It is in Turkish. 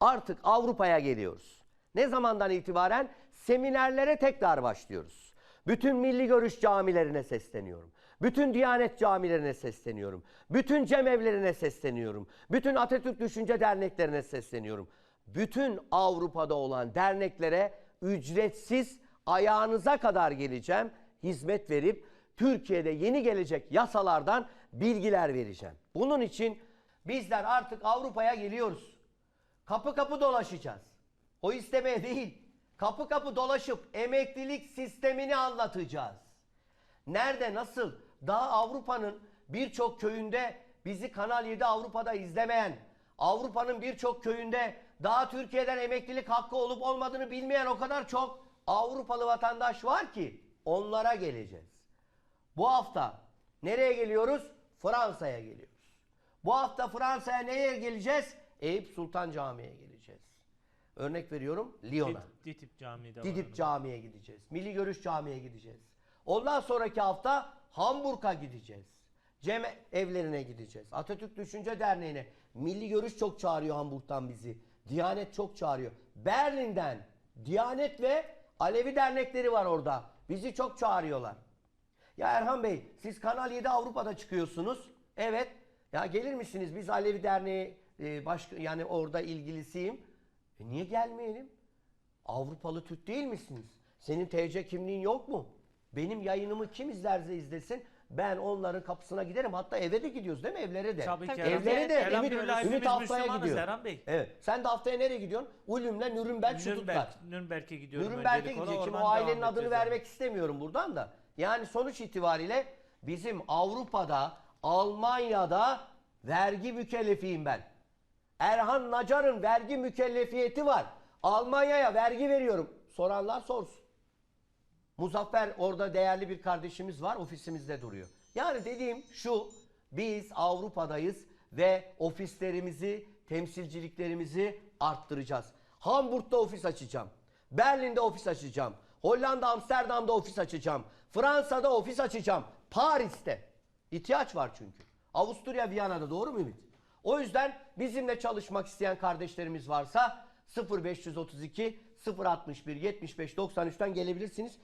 Artık Avrupa'ya geliyoruz. Ne zamandan itibaren? Seminerlere tekrar başlıyoruz. Bütün milli görüş camilerine sesleniyorum. Bütün Diyanet camilerine sesleniyorum. Bütün cemevlerine sesleniyorum. Bütün Atatürk Düşünce Derneklerine sesleniyorum. Bütün Avrupa'da olan derneklere ücretsiz ayağınıza kadar geleceğim. Hizmet verip Türkiye'de yeni gelecek yasalardan bilgiler vereceğim. Bunun için bizler artık Avrupa'ya geliyoruz. Kapı kapı dolaşacağız. O istemeye değil. Kapı kapı dolaşıp emeklilik sistemini anlatacağız. Nerede nasıl? Daha Avrupa'nın birçok köyünde bizi Kanal 7 Avrupa'da izlemeyen, Avrupa'nın birçok köyünde daha Türkiye'den emeklilik hakkı olup olmadığını bilmeyen o kadar çok Avrupalı vatandaş var ki onlara geleceğiz. Bu hafta nereye geliyoruz? Fransa'ya geliyoruz. Bu hafta Fransa'ya neye geleceğiz? Eyüp Sultan Camii'ye geleceğiz. Örnek veriyorum Lyon'a. Dit- Ditip Camii de var. Didip orada. Camii'ye gideceğiz. Milli Görüş Camii'ye gideceğiz. Ondan sonraki hafta Hamburg'a gideceğiz. Cem evlerine gideceğiz. Atatürk Düşünce Derneği'ne. Milli Görüş çok çağırıyor Hamburg'dan bizi. Diyanet çok çağırıyor. Berlin'den Diyanet ve Alevi dernekleri var orada. Bizi çok çağırıyorlar. Ya Erhan Bey siz Kanal 7 Avrupa'da çıkıyorsunuz. Evet. Ya gelir misiniz? Biz Alevi Derneği e, baş, yani orada ilgilisiyim. E niye gelmeyelim? Avrupalı Türk değil misiniz? Senin TC kimliğin yok mu? Benim yayınımı kim izlerse izlesin ben onların kapısına giderim. Hatta eve de gidiyoruz değil mi? Evlere de. Tabii ki. Evlere de Ümit, Ümit haftaya gidiyor. Erhan Bey. Evet. Sen de haftaya nereye gidiyorsun? Ulüm'le Nürnberg Stuttgart. Nürnberg'e gidiyorum. Nürnberg'e gidecek. O ailenin adını edeceğiz vermek istemiyorum buradan da. Yani sonuç itibariyle bizim Avrupa'da, Almanya'da vergi mükellefiyim ben. Erhan Nacar'ın vergi mükellefiyeti var. Almanya'ya vergi veriyorum. Soranlar sorsun. Muzaffer orada değerli bir kardeşimiz var. Ofisimizde duruyor. Yani dediğim şu. Biz Avrupa'dayız ve ofislerimizi, temsilciliklerimizi arttıracağız. Hamburg'da ofis açacağım. Berlin'de ofis açacağım. Hollanda, Amsterdam'da ofis açacağım. Fransa'da ofis açacağım. Paris'te. İhtiyaç var çünkü. Avusturya, Viyana'da doğru mu Ümit? O yüzden bizimle çalışmak isteyen kardeşlerimiz varsa 0532 061 75 93'ten gelebilirsiniz.